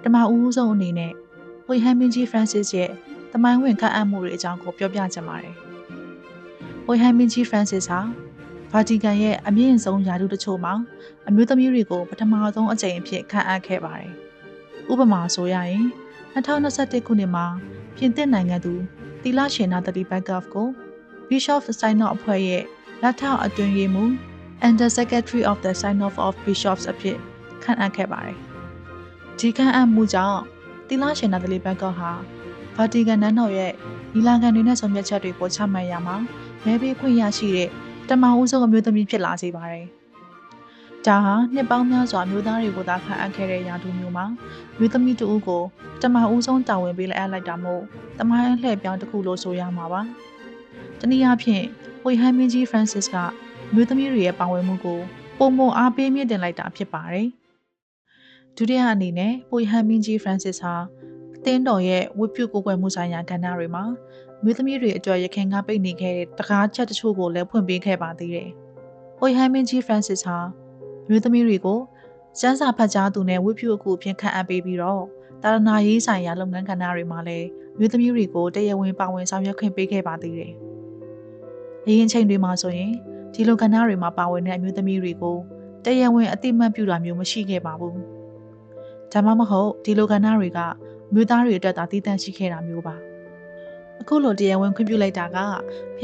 ပထမဦးဆုံးအနေနဲ့ဝိဟန်မင်းကြီး Francis ရဲ့တမိုင်းဝင်ခန့်အပ်မှုတွေအကြောင်းကိုပြောပြချင်ပါတယ်။ဝိဟန်မင်းကြီး Francis ဟာဗာတီကန်ရဲ့အမြင့်ဆုံးယာတုတချို့မှာအမျိုးသမီးတွေကိုပထမဆုံးအကြိမ်အဖြစ်ခန့်အပ်ခဲ့ပါတယ်။ဥပမာဆိုရရင်2021ခုနှစ်မှာပြင်သစ်နိုင်ငံသူတီလာရှင်နာတလီဘက်ကဖ်ကို Bishop Synod အဖွဲ့ရဲ့လက်ထောက်အတွင်းရေးမှူး Under Secretary of the Synod of Bishops အဖြစ်ခန့်အပ်ခဲ့ပါတယ်။ ဒီခန့်အပ်မှုကြောင့်တီလာရှင်နာတလီဘက်ကဖ်ဟာဗာတီကန်နန်းတော်ရဲ့ညီလာခံတွေနဲ့ဆောင်ရွက်ချက်တွေကိုချမှတ်ရမှာမဲပေးခွင့်ရရှိတဲ့တမန်ဦးဆုံးအမျိုးသမီးဖြစ်လာစေပါတယ်။ဒါဟာနှစ်ပေါင်းများစွာမျိုးသားတွေကိုသာခန့်အပ်ခဲ့တဲ့ရာထူးမျိုးမှာမျိုးသမီးတဦးကိုတမန်ဦးဆုံးတာဝန်ပေးလိုက်အပ်လိုက်တာမို့တမိုင်းလှည့်ပြောင်းတစ်ခုလို့ဆိုရမှာပါ။တနည်းအားဖြင့်ဝိဟန်မင်းကြီး Francis ကမျိုးသမီးတွေရဲ့ပါဝင်မှုကိုပုံမအားပေးမြင့်တင်လိုက်တာဖြစ်ပါတယ်။ ဒုတိယအနေနဲ့ဝိဟန်မင်းကြီး Francis ဟာအသင်းတော်ရဲ့ဝတ်ပြုကိုယ်ွယ်မှုဆိုင်ရာကဏ္ဍတွေမှာမျိုးသမီးတွေအတွက်ရခင်ကပိတ်နေခဲ့တဲ့တကားချက်တချို့ကိုလည်းဖွင့်ပေးခဲ့ပါသေးတယ်။ဝိဟန်မင်းကြီး Francis ဟာမျိုးသမီးတွေကိုစန်းစာဖတ်ကြားသူနဲ့ဝတ်ပြုအကူအဖြစ်ခန့်အပ်ပေးပြီးတော့တာရနာရေးဆိုင်ရာလုပ်ငန်းကဏ္ဍတွေမှာလည်းမျိုးသမီးတွေကိုတရားဝင်ပါဝင်ဆောင်ရွက်ခွင့်ပေးခဲ့ပါသေးတယ်။အရင်ချိန်တွေမှာဆိုရင်ဒီလိုကဏ္ဍတွေမှာပါဝင်တဲ့အမျိုးသမီးတွေကိုတရားဝင်အတိမတ်ပြုတာမျိုးမရှိခဲ့ပါဘူး။ ဒါမှမဟုတ်ဒီလိုကဏ္ဍတွေကမြို့သားတွေအတွက်သာတည်တံ့ရှိခဲ့တာမျိုးပါအခုလိုတရားဝင်ခွင့်ပြုလိုက်တာကဘု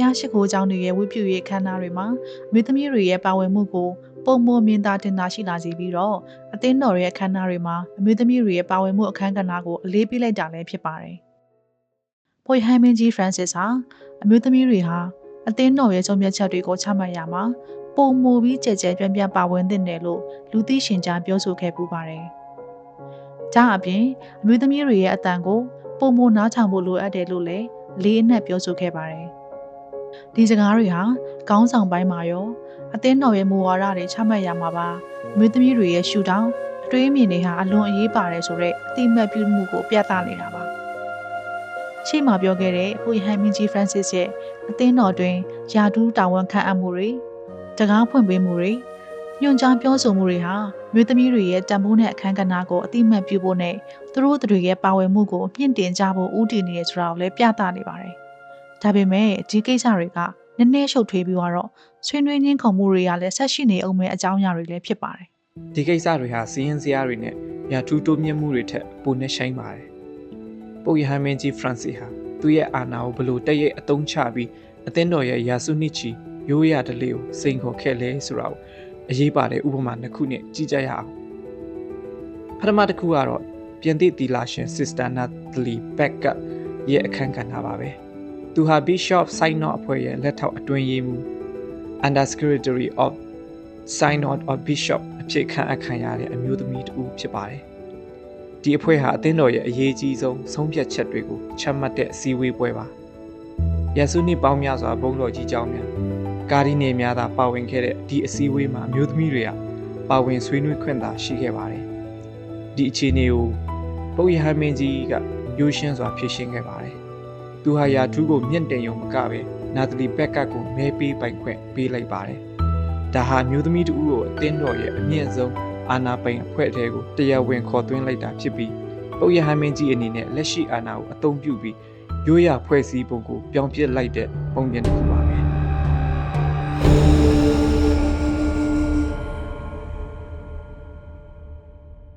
ရားရှိခိုးကျောင်းတွေရဲ့ဝိပုရေးခန္ဓာတွေမှာမြို့သမီးတွေရဲ့ပါဝင်မှုကိုပုံမမြင်သာတင်သာရှိလာစေပြီးတော့အသင်းတော်ရဲ့ခန္ဓာတွေမှာအမျိုးသမီးတွေရဲ့ပါဝင်မှုအခမ်းကဏ္ဍကိုအလေးပေးလိုက်တာလည်းဖြစ်ပါတယ်။ပိုယဟန်မင်းကြီးဖရန်စစ်ဟာအမျိုးသမီးတွေဟာအသင်းတော်ရဲ့ကြုံပြချက်တွေကိုချမှတ်ရမှာပုံမူပြီးကြဲကြဲပြန့်ပြန့်ပါဝင်တဲ့နယ်လို့လူသိရှင်ကြားပြောဆိုခဲ့ပူပါတယ်။ ဒါအပြင်အမျိုးသမီးတွေရဲ့အတန်ကိုပုံမနားထောင်ဖို့လိုအပ်တယ်လို့လည်းလေးအနက်ပြောဆိုခဲ့ပါတယ်။ဒီစကားတွေဟာကောင်းဆောင်ပိုင်းမှာရောအသင်းတော်ရဲ့မူဝါဒတွေချမှတ်ရမှာပါ။မြို့သမီးတွေရဲ့ရှူတောင်းအတွေးအမြင်တွေဟာအလွန်အရေးပါတယ်ဆိုတော့အတိမတ်ပြုမှုကိုပြသနေတာပါ။ရှေ့မှာပြောခဲ့တဲ့ဟိုဟန်မင်းကြီး Francis ရဲ့အသင်းတော်တွင်ယာဒူးတာဝန်ခံအပ်မှုတွေတကားဖွင့်ပေးမှုတွေ ညွှန်ကြားပြောဆိုမှုတွေဟာမြို့သမီးတွေရဲ့တန်ဖိုးနဲ့အခမ်းကဏ္ဍကိုအတိမတ်ပြုဖို့နဲ့သူတို့တွေရဲ့ပါဝင်မှုကိုမြင့်တင်ကြဖို့ဦးတည်နေရဆိုတာကိုလည်းပြသနေပါတယ်။ဒါပေမဲ့ဒီကိစ္စတွေကနည်းနည်းရှုပ်ထွေးပြီးတော့ဆွေးနွေးညှင်းခုန်မှုတွေကလည်းဆက်ရှိနေအောင်မဲ့အကြောင်းအရာတွေလည်းဖြစ်ပါတယ်ဒီကိစ္စတွေဟာစီးရင်စရာတွေနဲ့ရာထူးတိုးမြင့်မှုတွေထက်ပိုနဲ့ရှိုင်းပါတယ်ပုပ်ယဟန်မင်းကြီးဖရန်စီဟာသူ့ရဲ့အာဏာကိုဘလို့တည့်ရဲ့အတုံးချပြီးအသင်းတော်ရဲ့ရာစုနှစ်ချီရိုးရာဓလေ့ကိုစိန်ခေါ်ခဲ့လဲဆိုတာကို အရေးပါတဲ့ဥပမာနှစ်ခုနဲ့ကြည့်ကြရအောင်ပထမတစ်ခုကတော့ပြင်သစ်တီလာရှင် Sister Natalie Beck ရဲ့အခန်းကဏ္ဍပါပဲသူဟာ Bishop Synod အဖွဲ့ရဲ့လက်ထောက်အတွင်းရေးမှူး Under Secretary of Synod of Bishop အဖြစ်ခံအပ်ခံရတဲ့အမျိုးသမီးတူဖြစ်ပါတယ်။ဒီအဖွဲ့ဟာအသင်းတော်ရဲ့အရေးကြီးဆုံးဆုံးဖြတ်ချက်တွေကိုချမှတ်တဲ့အစည်းအဝေးပွဲပါ။ယေဆုနှစ်ပေါင်းများစွာဘုန်းတော်ကြီးเจ้าများ ကာဒီနယ်များသာပါဝင်ခဲ့တဲ့ဒီအစည်းအဝေးမှာအမျိုးသမီးတွေကပါဝင်ဆွေးနွေးခွင့်သာရှိခဲ့ပါတယ်။ဒီအခြေအနေကိုပုပ်ယဟန်မင်းကြီးကရိုးရှင်းစွာဖြေရှင်းခဲ့ပါတယ်။သူဟာယာထူးကိုမြင့်တင်ရုံမကပဲနာတလီဘက်ကတ်ကိုမဲပေးပိုင်ခွင့်ပေးလိုက်ပါတယ်။ဒါဟာမျိုးသမီးတူကိုအသင်းတော်ရဲ့အမြင့်ဆုံးအာဏာပိုင်အဖွဲ့အထဲကိုတရားဝင်ခေါ်သွင်းလိုက်တာဖြစ်ပြီးပုပ်ယဟန်မင်းကြီးအနေနဲ့လက်ရှိအာဏာကိုအသုံးပြုပြီးရိုးရာဖွဲ့စည်းပုံကိုပြောင်းပြစ်လိုက်တဲ့ပုံပြင်တစ်ခုပါ you.